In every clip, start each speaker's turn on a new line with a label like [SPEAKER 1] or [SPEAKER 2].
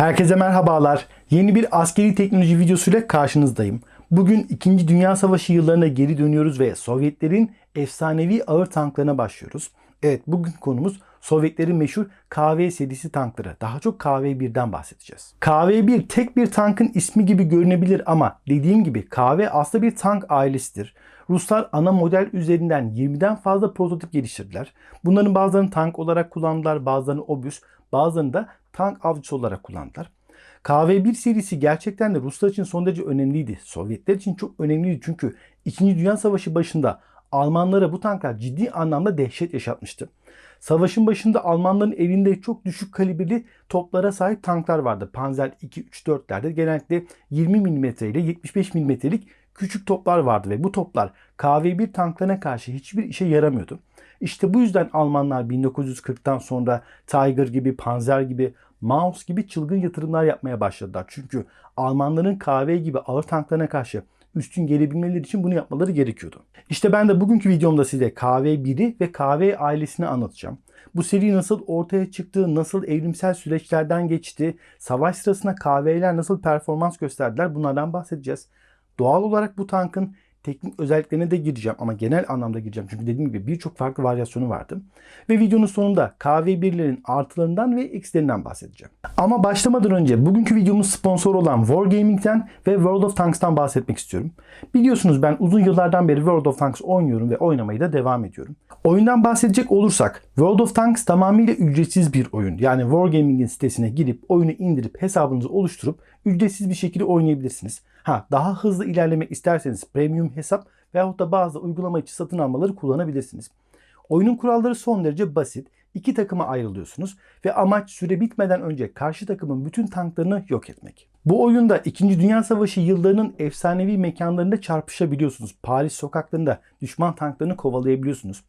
[SPEAKER 1] Herkese merhabalar. Yeni bir askeri teknoloji videosuyla karşınızdayım. Bugün 2. Dünya Savaşı yıllarına geri dönüyoruz ve Sovyetlerin efsanevi ağır tanklarına başlıyoruz. Evet bugün konumuz Sovyetlerin meşhur KV serisi tankları. Daha çok KV-1'den bahsedeceğiz. KV-1 tek bir tankın ismi gibi görünebilir ama dediğim gibi KV aslında bir tank ailesidir. Ruslar ana model üzerinden 20'den fazla prototip geliştirdiler. Bunların bazılarını tank olarak kullandılar, bazılarını obüs, bazılarını da tank avcısı olarak kullandılar. KV-1 serisi gerçekten de Ruslar için son derece önemliydi. Sovyetler için çok önemliydi çünkü 2. Dünya Savaşı başında Almanlara bu tanklar ciddi anlamda dehşet yaşatmıştı. Savaşın başında Almanların elinde çok düşük kalibreli toplara sahip tanklar vardı. Panzer 2, 3, 4'lerde genellikle 20 mm ile 75 mm'lik küçük toplar vardı ve bu toplar KV-1 tanklarına karşı hiçbir işe yaramıyordu. İşte bu yüzden Almanlar 1940'tan sonra Tiger gibi, Panzer gibi, Maus gibi çılgın yatırımlar yapmaya başladılar. Çünkü Almanların KV gibi ağır tanklarına karşı üstün gelebilmeleri için bunu yapmaları gerekiyordu. İşte ben de bugünkü videomda size KV1'i ve KV ailesini anlatacağım. Bu seri nasıl ortaya çıktı, nasıl evrimsel süreçlerden geçti, savaş sırasında KV'ler nasıl performans gösterdiler bunlardan bahsedeceğiz. Doğal olarak bu tankın teknik özelliklerine de gireceğim ama genel anlamda gireceğim. Çünkü dediğim gibi birçok farklı varyasyonu vardı. Ve videonun sonunda KV1'lerin artılarından ve eksilerinden bahsedeceğim. Ama başlamadan önce bugünkü videomuz sponsor olan Wargaming'den ve World of Tanks'tan bahsetmek istiyorum. Biliyorsunuz ben uzun yıllardan beri World of Tanks oynuyorum ve oynamaya da devam ediyorum. Oyundan bahsedecek olursak World of Tanks tamamıyla ücretsiz bir oyun. Yani Wargaming'in sitesine girip oyunu indirip hesabınızı oluşturup ücretsiz bir şekilde oynayabilirsiniz. Ha daha hızlı ilerlemek isterseniz premium hesap veyahut da bazı uygulama içi satın almaları kullanabilirsiniz. Oyunun kuralları son derece basit. İki takıma ayrılıyorsunuz ve amaç süre bitmeden önce karşı takımın bütün tanklarını yok etmek. Bu oyunda 2. Dünya Savaşı yıllarının efsanevi mekanlarında çarpışabiliyorsunuz. Paris sokaklarında düşman tanklarını kovalayabiliyorsunuz.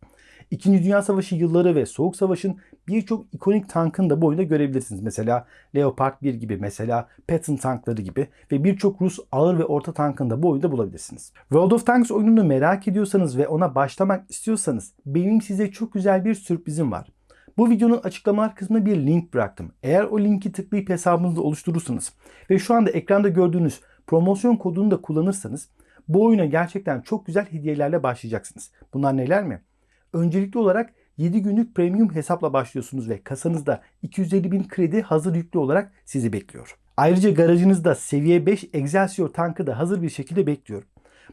[SPEAKER 1] İkinci Dünya Savaşı yılları ve Soğuk Savaş'ın birçok ikonik tankını da bu oyunda görebilirsiniz. Mesela Leopard 1 gibi, mesela Patton tankları gibi ve birçok Rus ağır ve orta tankını da bu oyunda bulabilirsiniz. World of Tanks oyununu merak ediyorsanız ve ona başlamak istiyorsanız benim size çok güzel bir sürprizim var. Bu videonun açıklamalar kısmına bir link bıraktım. Eğer o linki tıklayıp hesabınızı oluşturursanız ve şu anda ekranda gördüğünüz promosyon kodunu da kullanırsanız bu oyuna gerçekten çok güzel hediyelerle başlayacaksınız. Bunlar neler mi? Öncelikli olarak 7 günlük premium hesapla başlıyorsunuz ve kasanızda 250 bin kredi hazır yüklü olarak sizi bekliyor. Ayrıca garajınızda seviye 5 Excelsior tankı da hazır bir şekilde bekliyor.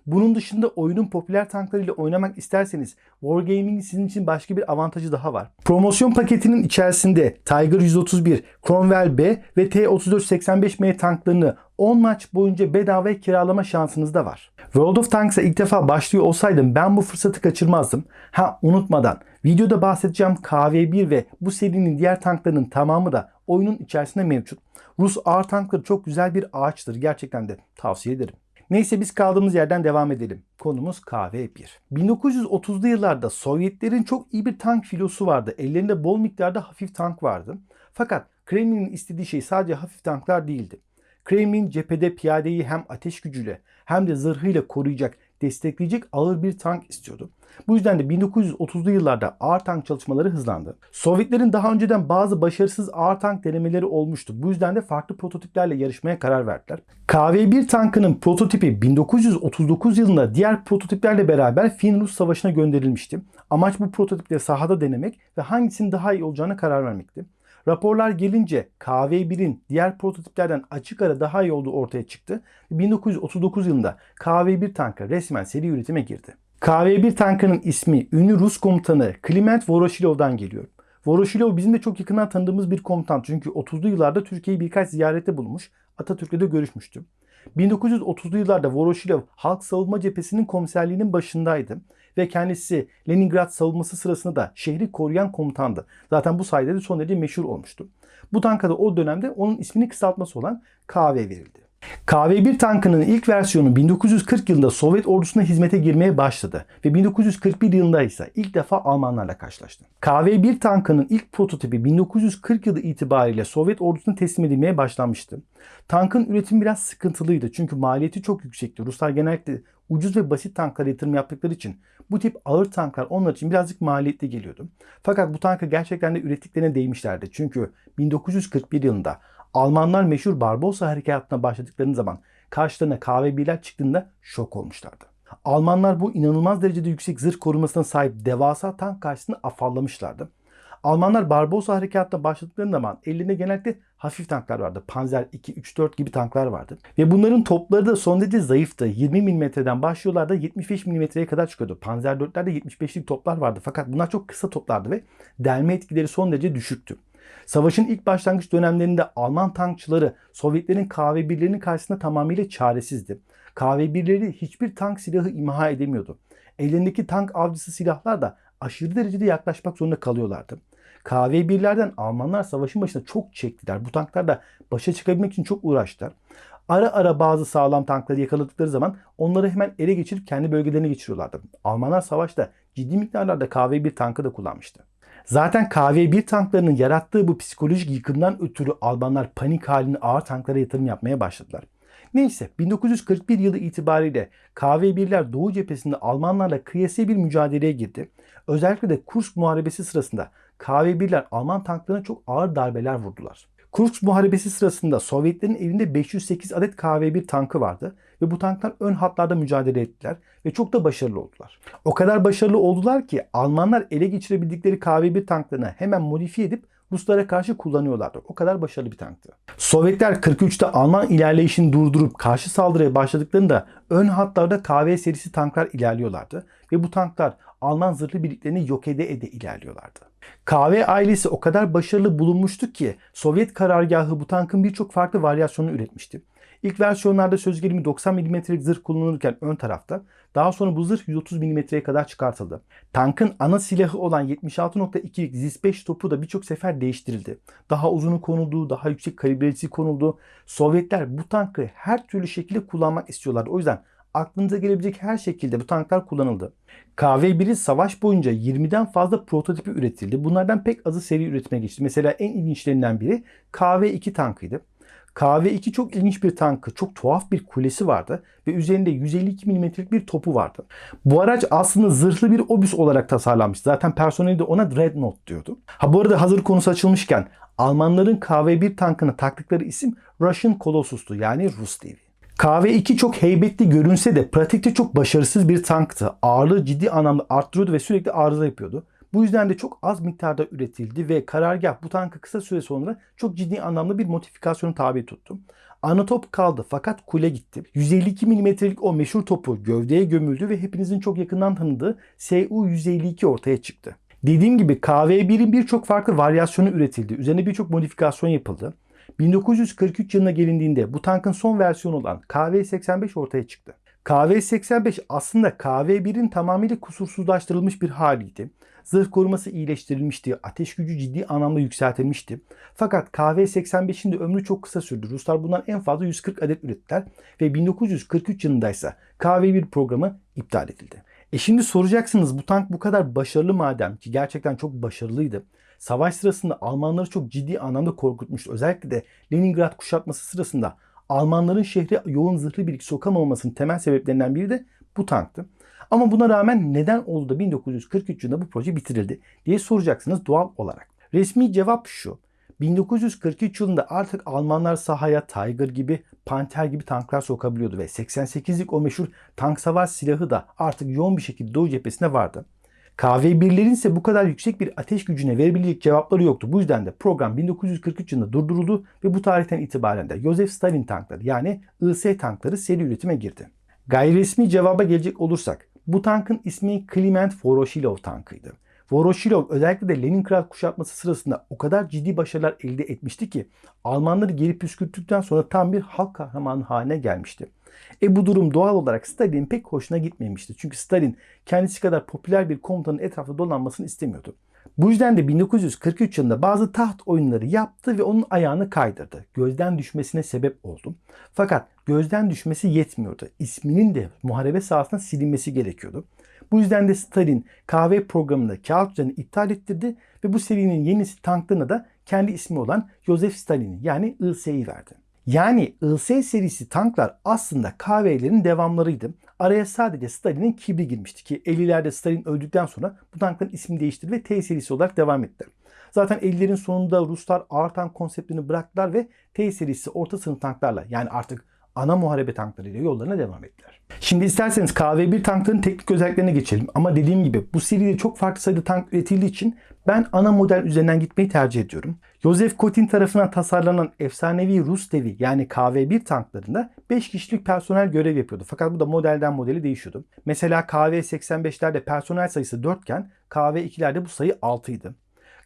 [SPEAKER 1] Bunun dışında oyunun popüler tanklarıyla oynamak isterseniz Wargaming'in sizin için başka bir avantajı daha var. Promosyon paketinin içerisinde Tiger 131, Cromwell B ve T-3485M tanklarını 10 maç boyunca bedava kiralama şansınız da var. World of Tanks'a ilk defa başlıyor olsaydım ben bu fırsatı kaçırmazdım. Ha unutmadan videoda bahsedeceğim KV-1 ve bu serinin diğer tanklarının tamamı da oyunun içerisinde mevcut. Rus ağır tankları çok güzel bir ağaçtır. Gerçekten de tavsiye ederim. Neyse biz kaldığımız yerden devam edelim. Konumuz KV-1. 1930'lu yıllarda Sovyetlerin çok iyi bir tank filosu vardı. Ellerinde bol miktarda hafif tank vardı. Fakat Kremlin'in istediği şey sadece hafif tanklar değildi. Kremlin cephede piyadeyi hem ateş gücüyle hem de zırhıyla koruyacak, destekleyecek ağır bir tank istiyordu. Bu yüzden de 1930'lu yıllarda ağır tank çalışmaları hızlandı. Sovyetlerin daha önceden bazı başarısız ağır tank denemeleri olmuştu. Bu yüzden de farklı prototiplerle yarışmaya karar verdiler. KV-1 tankının prototipi 1939 yılında diğer prototiplerle beraber Fin-Rus Savaşı'na gönderilmişti. Amaç bu prototipleri sahada denemek ve hangisinin daha iyi olacağına karar vermekti. Raporlar gelince KV-1'in diğer prototiplerden açık ara daha iyi olduğu ortaya çıktı. 1939 yılında KV-1 tankı resmen seri üretime girdi. KV-1 tankının ismi ünlü Rus komutanı Kliment Voroshilov'dan geliyor. Voroshilov bizim de çok yakından tanıdığımız bir komutan. Çünkü 30'lu yıllarda Türkiye'yi birkaç ziyarette bulmuş. Atatürk'le de görüşmüştü. 1930'lu yıllarda Voroshilov Halk Savunma Cephesi'nin komiserliğinin başındaydı ve kendisi Leningrad savunması sırasında da şehri koruyan komutandı. Zaten bu sayede de son derece meşhur olmuştu. Bu tanka da o dönemde onun ismini kısaltması olan KV verildi. KV-1 tankının ilk versiyonu 1940 yılında Sovyet ordusuna hizmete girmeye başladı ve 1941 yılında ise ilk defa Almanlarla karşılaştı. KV-1 tankının ilk prototipi 1940 yılı itibariyle Sovyet ordusuna teslim edilmeye başlanmıştı. Tankın üretimi biraz sıkıntılıydı çünkü maliyeti çok yüksekti. Ruslar genellikle ucuz ve basit tanklara yatırım yaptıkları için bu tip ağır tanklar onlar için birazcık maliyetli geliyordu. Fakat bu tankı gerçekten de ürettiklerine değmişlerdi. Çünkü 1941 yılında Almanlar meşhur Barbarossa harekatına başladıklarını zaman karşılarına KV-1'ler çıktığında şok olmuşlardı. Almanlar bu inanılmaz derecede yüksek zırh korumasına sahip devasa tank karşısında afallamışlardı. Almanlar Barbarossa harekatına başladıklarında zaman ellerinde genellikle hafif tanklar vardı. Panzer 2, 3, 4 gibi tanklar vardı. Ve bunların topları da son derece zayıftı. 20 mm'den başlıyorlardı 75 mm'ye kadar çıkıyordu. Panzer 4'lerde 75'lik toplar vardı. Fakat bunlar çok kısa toplardı ve delme etkileri son derece düşüktü. Savaşın ilk başlangıç dönemlerinde Alman tankçıları Sovyetlerin KV-1'lerinin karşısında tamamıyla çaresizdi. KV-1'leri hiçbir tank silahı imha edemiyordu. Ellerindeki tank avcısı silahlar da aşırı derecede yaklaşmak zorunda kalıyorlardı. KV-1'lerden Almanlar savaşın başında çok çektiler. Bu tanklar da başa çıkabilmek için çok uğraştılar. Ara ara bazı sağlam tankları yakaladıkları zaman onları hemen ele geçirip kendi bölgelerine geçiriyorlardı. Almanlar savaşta ciddi miktarlarda KV-1 tankı da kullanmıştı. Zaten KV-1 tanklarının yarattığı bu psikolojik yıkımdan ötürü Almanlar panik halinde ağır tanklara yatırım yapmaya başladılar. Neyse 1941 yılı itibariyle KV-1'ler Doğu cephesinde Almanlarla kıyasıya bir mücadeleye girdi. Özellikle de Kursk Muharebesi sırasında KV-1'ler Alman tanklarına çok ağır darbeler vurdular. Kursk Muharebesi sırasında Sovyetlerin elinde 508 adet KV-1 tankı vardı ve bu tanklar ön hatlarda mücadele ettiler ve çok da başarılı oldular. O kadar başarılı oldular ki Almanlar ele geçirebildikleri KV-1 tanklarını hemen modifiye edip Ruslara karşı kullanıyorlardı. O kadar başarılı bir tanktı. Sovyetler 43'te Alman ilerleyişini durdurup karşı saldırıya başladıklarında ön hatlarda KV serisi tanklar ilerliyorlardı ve bu tanklar Alman zırhlı birliklerini yok ede ede ilerliyorlardı. KV ailesi o kadar başarılı bulunmuştu ki Sovyet karargahı bu tankın birçok farklı varyasyonunu üretmişti. İlk versiyonlarda söz gelimi 90 mm'lik zırh kullanılırken ön tarafta, daha sonra bu zırh 130 mm'ye kadar çıkartıldı. Tankın ana silahı olan 76.2'lik ZIS-5 topu da birçok sefer değiştirildi. Daha uzunu konuldu, daha yüksek kalibresi konuldu. Sovyetler bu tankı her türlü şekilde kullanmak istiyorlardı. O yüzden aklınıza gelebilecek her şekilde bu tanklar kullanıldı. KV-1'in savaş boyunca 20'den fazla prototipi üretildi. Bunlardan pek azı seri üretime geçti. Mesela en ilginçlerinden biri KV-2 tankıydı. KV-2 çok ilginç bir tankı, çok tuhaf bir kulesi vardı ve üzerinde 152 mm'lik bir topu vardı. Bu araç aslında zırhlı bir obüs olarak tasarlanmış. Zaten personeli de ona Dreadnought diyordu. Ha bu arada hazır konusu açılmışken Almanların KV-1 tankına taktıkları isim Russian Colossus'tu yani Rus devi. KV-2 çok heybetli görünse de pratikte çok başarısız bir tanktı. Ağırlığı ciddi anlamda arttırıyordu ve sürekli arıza yapıyordu. Bu yüzden de çok az miktarda üretildi ve karargah bu tankı kısa süre sonra çok ciddi anlamda bir modifikasyonu tabi tuttu. Ana top kaldı fakat kule gitti. 152 mm'lik o meşhur topu gövdeye gömüldü ve hepinizin çok yakından tanıdığı SU-152 ortaya çıktı. Dediğim gibi KV-1'in birçok farklı varyasyonu üretildi. Üzerine birçok modifikasyon yapıldı. 1943 yılına gelindiğinde bu tankın son versiyonu olan KV-85 ortaya çıktı. KV-85 aslında KV-1'in tamamıyla kusursuzlaştırılmış bir haliydi. Zırh koruması iyileştirilmişti, ateş gücü ciddi anlamda yükseltilmişti. Fakat KV-85'in de ömrü çok kısa sürdü. Ruslar bundan en fazla 140 adet ürettiler ve 1943 yılında ise KV-1 programı iptal edildi. E şimdi soracaksınız bu tank bu kadar başarılı madem ki gerçekten çok başarılıydı. Savaş sırasında Almanları çok ciddi anlamda korkutmuştu. Özellikle de Leningrad kuşatması sırasında Almanların şehre yoğun zırhlı birlik sokamamasının temel sebeplerinden biri de bu tanktı. Ama buna rağmen neden oldu da 1943 yılında bu proje bitirildi diye soracaksınız doğal olarak. Resmi cevap şu. 1943 yılında artık Almanlar sahaya Tiger gibi, Panther gibi tanklar sokabiliyordu ve 88'lik o meşhur tank savar silahı da artık yoğun bir şekilde Doğu cephesinde vardı. KV-1'lerin ise bu kadar yüksek bir ateş gücüne verebilecek cevapları yoktu. Bu yüzden de program 1943 yılında durduruldu ve bu tarihten itibaren de Joseph Stalin tankları yani IS tankları seri üretime girdi. Gayri resmi cevaba gelecek olursak bu tankın ismi Kliment Voroshilov tankıydı. Voroshilov özellikle de Leningrad kuşatması sırasında o kadar ciddi başarılar elde etmişti ki Almanları geri püskürttükten sonra tam bir halk kahramanı haline gelmişti. E bu durum doğal olarak Stalin'in pek hoşuna gitmemişti. Çünkü Stalin kendisi kadar popüler bir komutanın etrafında dolanmasını istemiyordu. Bu yüzden de 1943 yılında bazı taht oyunları yaptı ve onun ayağını kaydırdı. Gözden düşmesine sebep oldu. Fakat gözden düşmesi yetmiyordu. İsminin de muharebe sahasında silinmesi gerekiyordu. Bu yüzden de Stalin kahve programında kağıt üzerine iptal ettirdi ve bu serinin yenisi tanklarına da kendi ismi olan Joseph Stalin'i yani IS'yi verdi. Yani IS serisi tanklar aslında KV'lerin devamlarıydı. Araya sadece Stalin'in kibri girmişti ki 50'lerde Stalin öldükten sonra bu tankların ismini değiştirdi ve T serisi olarak devam ettiler. Zaten ellerin sonunda Ruslar ağır tank konseptini bıraktılar ve T serisi orta sınıf tanklarla yani artık ana muharebe tanklarıyla yollarına devam ettiler. Şimdi isterseniz KV-1 tankların teknik özelliklerine geçelim. Ama dediğim gibi bu seride çok farklı sayıda tank üretildiği için ben ana model üzerinden gitmeyi tercih ediyorum. Joseph Kotin tarafından tasarlanan efsanevi Rus devi yani KV-1 tanklarında 5 kişilik personel görev yapıyordu. Fakat bu da modelden modeli değişiyordu. Mesela KV-85'lerde personel sayısı 4 iken KV-2'lerde bu sayı 6 idi.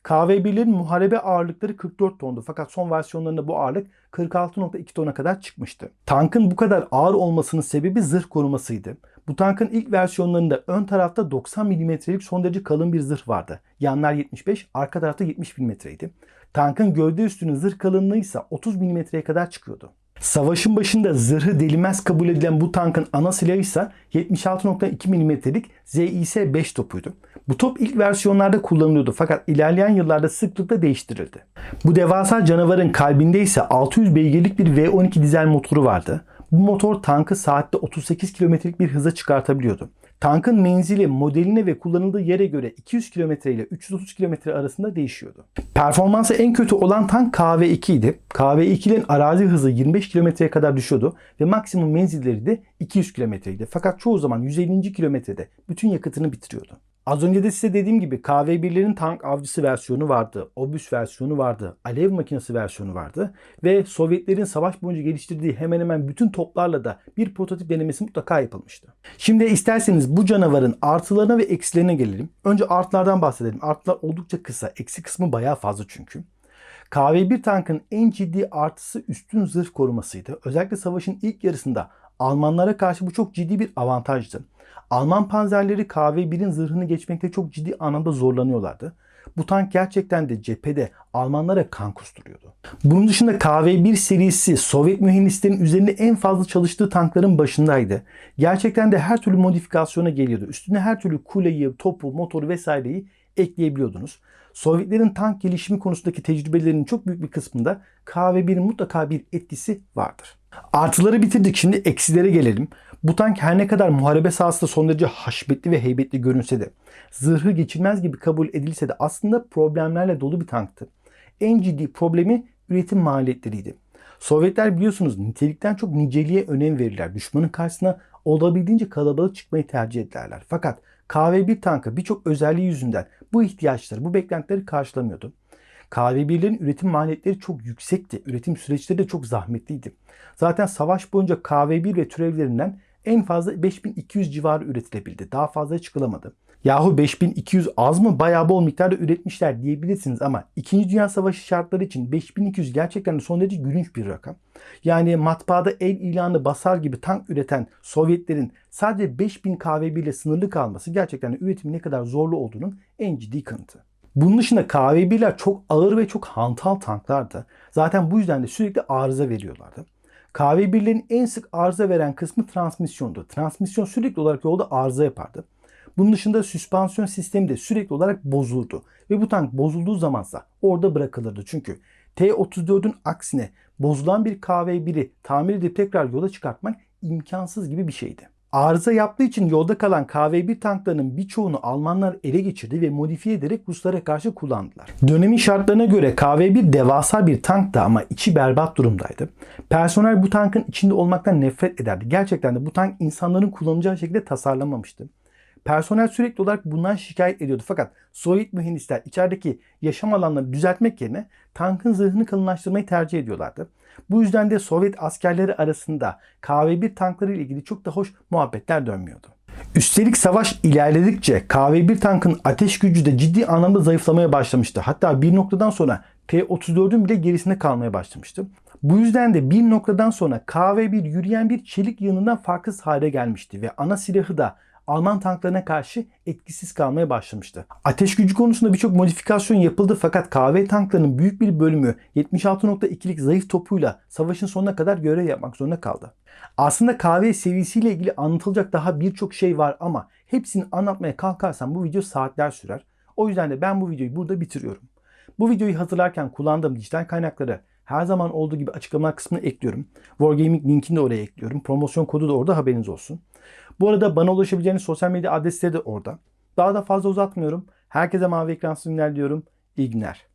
[SPEAKER 1] KV-1'lerin muharebe ağırlıkları 44 tondu fakat son versiyonlarında bu ağırlık 46.2 tona kadar çıkmıştı. Tankın bu kadar ağır olmasının sebebi zırh korumasıydı. Bu tankın ilk versiyonlarında ön tarafta 90 mm'lik son derece kalın bir zırh vardı. Yanlar 75, arka tarafta 70 mm'ydi. Tankın gövde üstünün zırh kalınlığı ise 30 mm'ye kadar çıkıyordu. Savaşın başında zırhı delinmez kabul edilen bu tankın ana silahı ise 76.2 mm'lik ZIS-5 topuydu. Bu top ilk versiyonlarda kullanılıyordu fakat ilerleyen yıllarda sıklıkla değiştirildi. Bu devasa canavarın kalbinde ise 600 beygirlik bir V12 dizel motoru vardı. Bu motor tankı saatte 38 kilometrelik bir hıza çıkartabiliyordu. Tankın menzili modeline ve kullanıldığı yere göre 200 km ile 330 km arasında değişiyordu. Performansı en kötü olan tank KV2 idi. KV2'lerin arazi hızı 25 kilometreye kadar düşüyordu ve maksimum menzilleri de 200 kilometreydi. Fakat çoğu zaman 150. kilometrede bütün yakıtını bitiriyordu. Az önce de size dediğim gibi KV-1'lerin tank avcısı versiyonu vardı, obüs versiyonu vardı, alev makinesi versiyonu vardı ve Sovyetlerin savaş boyunca geliştirdiği hemen hemen bütün toplarla da bir prototip denemesi mutlaka yapılmıştı. Şimdi isterseniz bu canavarın artılarına ve eksilerine gelelim. Önce artlardan bahsedelim. Artlar oldukça kısa, eksi kısmı bayağı fazla çünkü. KV-1 tankın en ciddi artısı üstün zırh korumasıydı. Özellikle savaşın ilk yarısında Almanlara karşı bu çok ciddi bir avantajdı. Alman panzerleri KV-1'in zırhını geçmekte çok ciddi anlamda zorlanıyorlardı. Bu tank gerçekten de cephede Almanlara kan kusturuyordu. Bunun dışında KV-1 serisi Sovyet mühendislerin üzerinde en fazla çalıştığı tankların başındaydı. Gerçekten de her türlü modifikasyona geliyordu. Üstüne her türlü kuleyi, topu, motoru vesaireyi ekleyebiliyordunuz. Sovyetlerin tank gelişimi konusundaki tecrübelerinin çok büyük bir kısmında KV-1'in mutlaka bir etkisi vardır. Artıları bitirdik. Şimdi eksilere gelelim. Bu tank her ne kadar muharebe sahasında son derece haşmetli ve heybetli görünse de, zırhı geçilmez gibi kabul edilse de aslında problemlerle dolu bir tanktı. En ciddi problemi üretim maliyetleriydi. Sovyetler biliyorsunuz nitelikten çok niceliğe önem verirler. Düşmanın karşısına olabildiğince kalabalık çıkmayı tercih ederler. Fakat KV-1 tankı birçok özelliği yüzünden bu ihtiyaçları, bu beklentileri karşılamıyordu. KV-1'lerin üretim maliyetleri çok yüksekti. Üretim süreçleri de çok zahmetliydi. Zaten savaş boyunca KV-1 ve türevlerinden en fazla 5200 civarı üretilebildi. Daha fazla çıkılamadı. Yahu 5200 az mı? Bayağı bol miktarda üretmişler diyebilirsiniz ama 2. Dünya Savaşı şartları için 5200 gerçekten son derece gülünç bir rakam. Yani matbaada el ilanı basar gibi tank üreten Sovyetlerin sadece 5000 KV1 ile sınırlı kalması gerçekten üretimin ne kadar zorlu olduğunun en ciddi kanıtı. Bunun dışında KV1'ler çok ağır ve çok hantal tanklardı. Zaten bu yüzden de sürekli arıza veriyorlardı. KV1'lerin en sık arıza veren kısmı transmisyondu. Transmisyon sürekli olarak yolda arıza yapardı. Bunun dışında süspansiyon sistemi de sürekli olarak bozuldu. Ve bu tank bozulduğu zamansa orada bırakılırdı. Çünkü T-34'ün aksine bozulan bir KV-1'i tamir edip tekrar yola çıkartmak imkansız gibi bir şeydi. Arıza yaptığı için yolda kalan KV-1 tanklarının birçoğunu Almanlar ele geçirdi ve modifiye ederek Ruslara karşı kullandılar. Dönemin şartlarına göre KV-1 devasa bir tanktı ama içi berbat durumdaydı. Personel bu tankın içinde olmaktan nefret ederdi. Gerçekten de bu tank insanların kullanacağı şekilde tasarlanmamıştı. Personel sürekli olarak bundan şikayet ediyordu. Fakat Sovyet mühendisler içerideki yaşam alanlarını düzeltmek yerine tankın zırhını kalınlaştırmayı tercih ediyorlardı. Bu yüzden de Sovyet askerleri arasında KV-1 tankları ile ilgili çok da hoş muhabbetler dönmüyordu. Üstelik savaş ilerledikçe KV-1 tankın ateş gücü de ciddi anlamda zayıflamaya başlamıştı. Hatta bir noktadan sonra T-34'ün bile gerisinde kalmaya başlamıştı. Bu yüzden de bir noktadan sonra KV-1 yürüyen bir çelik yığınından farksız hale gelmişti ve ana silahı da Alman tanklarına karşı etkisiz kalmaya başlamıştı. Ateş gücü konusunda birçok modifikasyon yapıldı fakat KV tanklarının büyük bir bölümü 76.2'lik zayıf topuyla savaşın sonuna kadar görev yapmak zorunda kaldı. Aslında KV seviyesiyle ilgili anlatılacak daha birçok şey var ama hepsini anlatmaya kalkarsam bu video saatler sürer. O yüzden de ben bu videoyu burada bitiriyorum. Bu videoyu hazırlarken kullandığım dijital kaynakları her zaman olduğu gibi açıklama kısmına ekliyorum. Wargaming linkini de oraya ekliyorum. Promosyon kodu da orada haberiniz olsun. Bu arada bana ulaşabileceğiniz sosyal medya adresleri de orada. Daha da fazla uzatmıyorum. Herkese mavi ekran sunumlar diyorum. İyi günler.